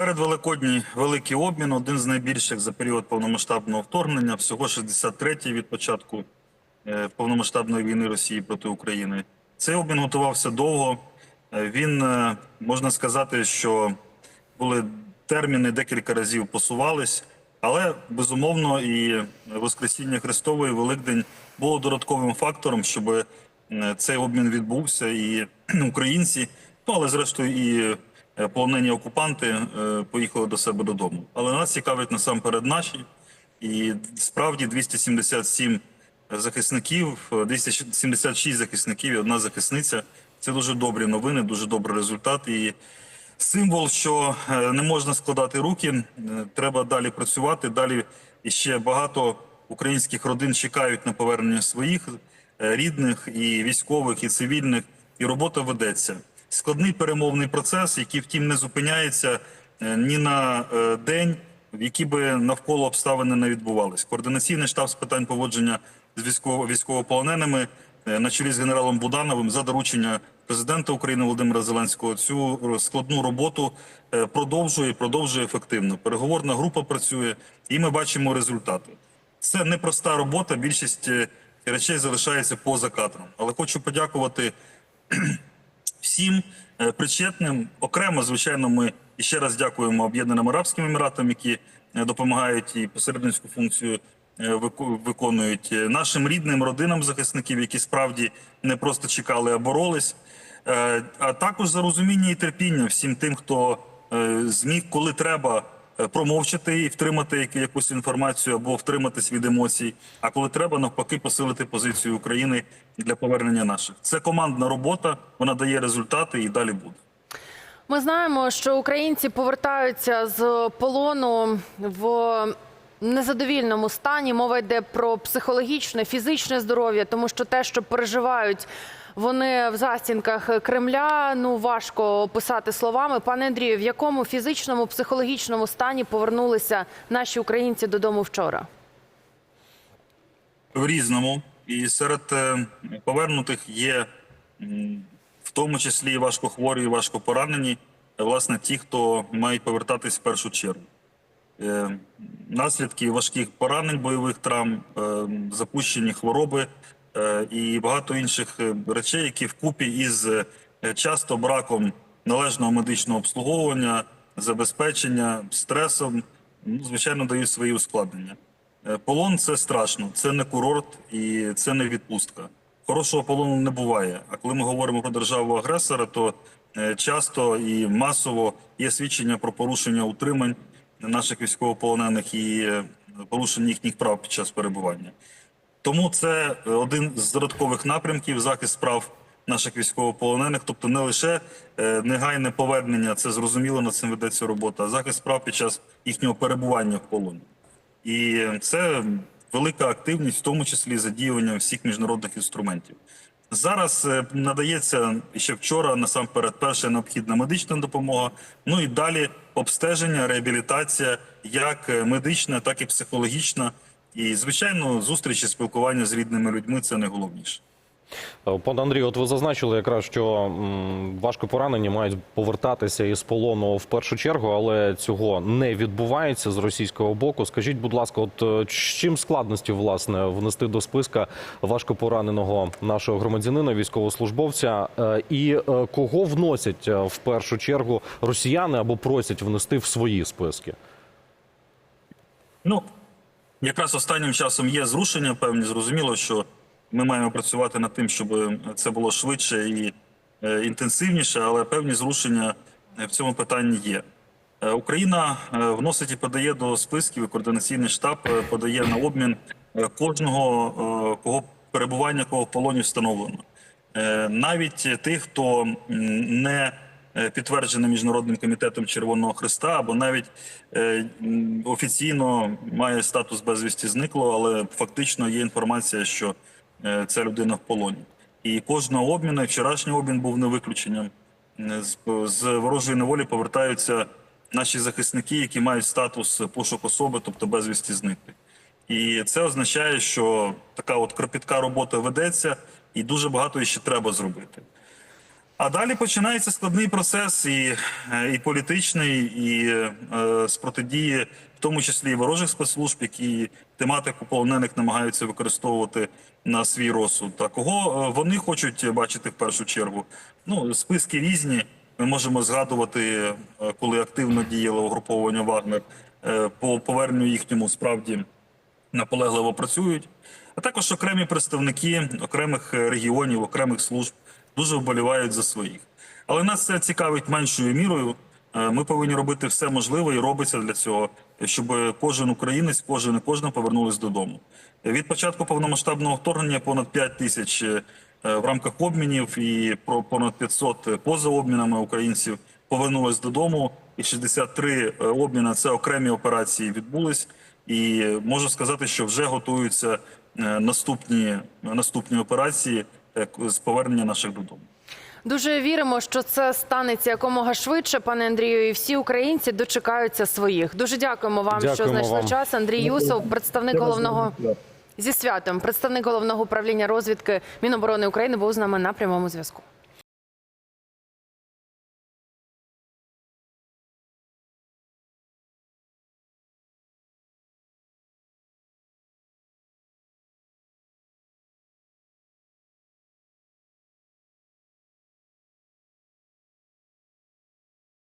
Перед Великодні великий обмін, один з найбільших за період повномасштабного вторгнення, всього 63-й від початку е, повномасштабної війни Росії проти України. Цей обмін готувався довго. Е, Він е, можна сказати, що були терміни декілька разів посувались, але безумовно і Воскресіння Христове і Великдень було додатковим фактором, щоб цей обмін відбувся, і українці, ну але зрештою і полонені окупанти е, поїхали до себе додому. Але нас цікавить насамперед наші, і справді 277 захисників, е, 276 захисників і одна захисниця. Це дуже добрі новини, дуже добрий результат. І символ, що е, не можна складати руки, е, треба далі працювати. Далі ще багато українських родин чекають на повернення своїх е, рідних, і військових, і цивільних, і робота ведеться. Складний перемовний процес, який, втім, не зупиняється е, ні на е, день, які би навколо обставини не відбувались. Координаційний штаб з питань поводження з військово військовополоненими е, на чолі з генералом Будановим за доручення президента України Володимира Зеленського цю складну роботу продовжує продовжує ефективно. Переговорна група працює, і ми бачимо результати. Це непроста робота. Більшість речей залишається поза кадром. Але хочу подякувати всім е, причетним. Окремо, звичайно, ми ще раз дякуємо Об'єднаним Арабським Еміратам, які е, допомагають і посередницьку функцію е, виконують нашим рідним родинам захисників, які справді не просто чекали, а боролись. А також за розуміння і терпіння всім тим, хто зміг, коли треба, промовчати і втримати якусь інформацію або втриматись від емоцій. А коли треба, навпаки, посилити позицію України для повернення наших. Це командна робота, вона дає результати і далі буде. Ми знаємо, що українці повертаються з полону в незадовільному стані. Мова йде про психологічне, фізичне здоров'я, тому що те, що переживають вони в застінках Кремля, ну важко описати словами. Пане Андрію, в якому фізичному, психологічному стані повернулися наші українці додому вчора? в різному. І серед е, повернутих є в тому числі і важкохворі, і важкопоранені, е, власне, ті, хто мають повертатись в першу чергу. Е, Наслідки важких поранень, бойових травм, е, запущені хвороби е, і багато інших речей, які вкупі із часто браком належного медичного обслуговування, забезпечення, стресом, ну, звичайно, дають свої ускладнення. Полон це страшно, це не курорт і це не відпустка. Хорошого полону не буває. А коли ми говоримо про державу агресора, то часто і масово є свідчення про порушення утримань наших військовополонених і е, порушення їхніх прав під час перебування. Тому це е, один з додаткових напрямків захист прав наших військовополонених, тобто не лише е, негайне повернення, це зрозуміло, над цим ведеться робота, а захист прав під час їхнього перебування в полоні. І це велика активність, в тому числі задіювання всіх міжнародних інструментів. Зараз е, надається ще вчора насамперед перша необхідна медична допомога. Ну і далі обстеження, реабілітація, як е, медична, так і психологічна. І звичайно, зустрічі, спілкування з рідними людьми це найголовніше. Е, Пане Андрію, от ви зазначили якраз, що важко поранені мають повертатися із полону в першу чергу, але цього не відбувається з російського боку. Скажіть, будь ласка, от е, чим складності власне внести до списка важко пораненого нашого громадянина, військовослужбовця, Е, і кого вносять в першу чергу росіяни або просять внести в свої списки? Ну, якраз останнім часом є зрушення певні. Зрозуміло, що ми маємо працювати над тим, щоб це було швидше і е, інтенсивніше, але певні зрушення е, в цьому питанні є. Е, Україна е, вносить і подає до списків, і координаційний штаб е, подає на обмін е, кожного, е, кого перебування кого в полоні встановлено. Е, Навіть тих, хто не е, підтверджений міжнародним комітетом Червоного Христа, або навіть е, офіційно має статус безвісті зникло, але фактично є інформація, що е, ця людина в полоні. І кожного обміну, і вчорашній обмін був не виключенням. Е, З, з ворожої неволі повертаються наші захисники, які мають статус пошук особи, тобто безвісті зникли. І це означає, що така от кропітка робота ведеться, і дуже багато ще треба зробити. А далі починається складний процес і, е, і політичний, і е, з протидії, тому числі і ворожих спецслужб, які тематику полонених намагаються використовувати на свій розсуд. Та кого е, вони хочуть бачити в першу чергу? Ну, списки різні. Ми можемо згадувати, е, коли активно діяло угруповання Вагнер е, по поверненню їхньому справді наполегливо працюють, а також окремі представники окремих регіонів, окремих служб дуже вболівають за своїх. Але нас це цікавить меншою мірою. Е, Ми повинні робити все можливе і робиться для цього, щоб кожен українець, кожен і кожна повернулись додому. Від початку повномасштабного вторгнення понад 5 тисяч е, в рамках обмінів і про понад 500 поза обмінами українців повернулись додому. І 63 обміни це окремі операції відбулись. І можу сказати, що вже готуються е, наступні, наступні операції е, з повернення наших додому. Дуже віримо, що це станеться якомога швидше, пане Андрію, і всі українці дочекаються своїх. Дуже дякуємо вам, що знайшли вам. час. Андрій Юсов, представник головного зі святом, представник головного управління розвідки Міноборони України, був з нами на прямому зв'язку.